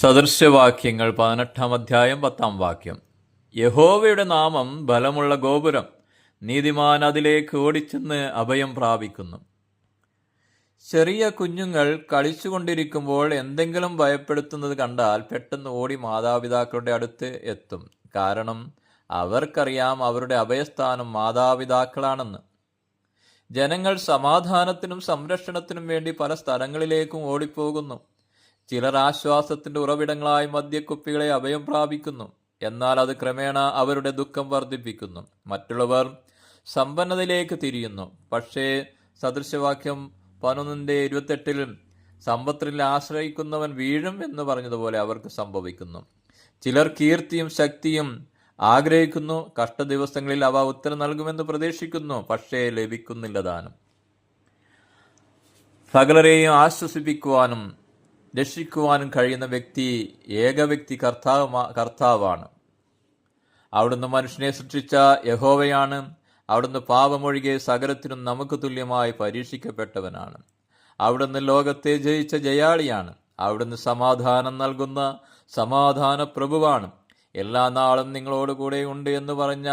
സദൃശവാക്യങ്ങൾ പതിനെട്ടാം അധ്യായം പത്താം വാക്യം. യഹോവയുടെ നാമം ബലമുള്ള ഗോപുരം നീതിമാൻ അതിലേക്ക് ഓടിച്ചെന്ന് അഭയം പ്രാപിക്കുന്നു. ചെറിയ കുഞ്ഞുങ്ങൾ കളിച്ചുകൊണ്ടിരിക്കുമ്പോൾ എന്തെങ്കിലും ഭയപ്പെടുത്തുന്നത് കണ്ടാൽ പെട്ടെന്ന് ഓടി മാതാപിതാക്കളുടെ അടുത്ത് എത്തും. കാരണം അവർക്കറിയാം അവരുടെ അഭയസ്ഥാനം മാതാപിതാക്കളാണെന്ന്. ജനങ്ങൾ സമാധാനത്തിനും സംരക്ഷണത്തിനും വേണ്ടി പല സ്ഥലങ്ങളിലേക്കും ഓടിപ്പോകുന്നു. ചിലർ ആശ്വാസത്തിന്റെ ഉറവിടങ്ങളായി മദ്യക്കുപ്പികളെ അഭയം പ്രാപിക്കുന്നു. എന്നാൽ അത് ക്രമേണ അവരുടെ ദുഃഖം വർദ്ധിപ്പിക്കുന്നു. മറ്റുള്ളവർ സമ്പന്നതയിലേക്ക് തിരിയുന്നു. പക്ഷേ സദൃശവാക്യം പതിനൊന്നിന്റെ ഇരുപത്തെട്ടിൽ സമ്പത്തിൽ ആശ്രയിക്കുന്നവൻ വീഴും എന്ന് പറഞ്ഞതുപോലെ അവർക്ക് സംഭവിക്കുന്നു. ചിലർ കീർത്തിയും ശക്തിയും ആഗ്രഹിക്കുന്നു. കഷ്ടദിവസങ്ങളിൽ അവ ഉത്തരം നൽകുമെന്ന് പ്രതീക്ഷിക്കുന്നു. പക്ഷേ ലഭിക്കുന്നില്ല ദാനം. സകലരെയും ആശ്വസിപ്പിക്കുവാനും രക്ഷിക്കുവാനും കഴിയുന്ന വ്യക്തി ഏക വ്യക്തി കർത്താവ് കർത്താവാണ്. അവിടുന്ന് മനുഷ്യനെ സൃഷ്ടിച്ച യഹോവയാണ്. അവിടുന്ന് പാപമൊഴികെ സകലത്തിനും നമുക്ക് തുല്യമായി പരീക്ഷിക്കപ്പെട്ടവനാണ്. അവിടുന്ന് ലോകത്തെ ജയിച്ച ജയാളിയാണ്. അവിടുന്ന് സമാധാനം നൽകുന്ന സമാധാന പ്രഭുവാണ്. എല്ലാ നാളും നിങ്ങളോട് കൂടെ ഉണ്ട് എന്ന് പറഞ്ഞ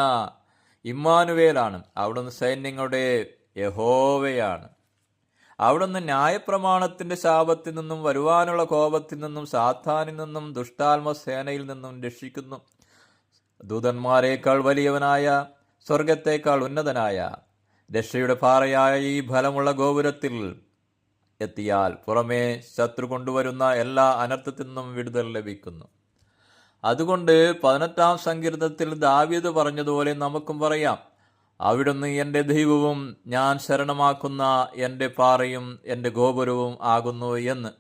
ഇമ്മാനുവേലാണ്. അവിടുന്ന് സൈന്യങ്ങളുടെ യഹോവയാണ്. അവിടുന്ന് ന്യായപ്രമാണത്തിന്റെ ശാപത്തിൽ നിന്നും വരുവാനുള്ള കോപത്തിൽ നിന്നും സാധാനിൽ നിന്നും ദുഷ്ടാത്മ സേനയിൽ നിന്നും രക്ഷിക്കുന്നു. ദൂതന്മാരെക്കാൾ വലിയവനായ സ്വർഗത്തേക്കാൾ ഉന്നതനായ രക്ഷയുടെ പാറയായ ഈ ഫലമുള്ള ഗോപുരത്തിൽ എത്തിയാൽ പുറമേ ശത്രു കൊണ്ടുവരുന്ന എല്ലാ അനർത്ഥത്തിൽ നിന്നും വിടുതൽ ലഭിക്കുന്നു. അതുകൊണ്ട് പതിനെട്ടാം സങ്കീർത്തത്തിൽ ദാവീദ് പറഞ്ഞതുപോലെ നമുക്കും പറയാം. അവിടുന്ന് എന്റെ ദൈവവും ഞാൻ ശരണമാക്കുന്ന എന്റെ പാറയും എന്റെ ഗോപുരവും ആകുന്നു എന്ന്.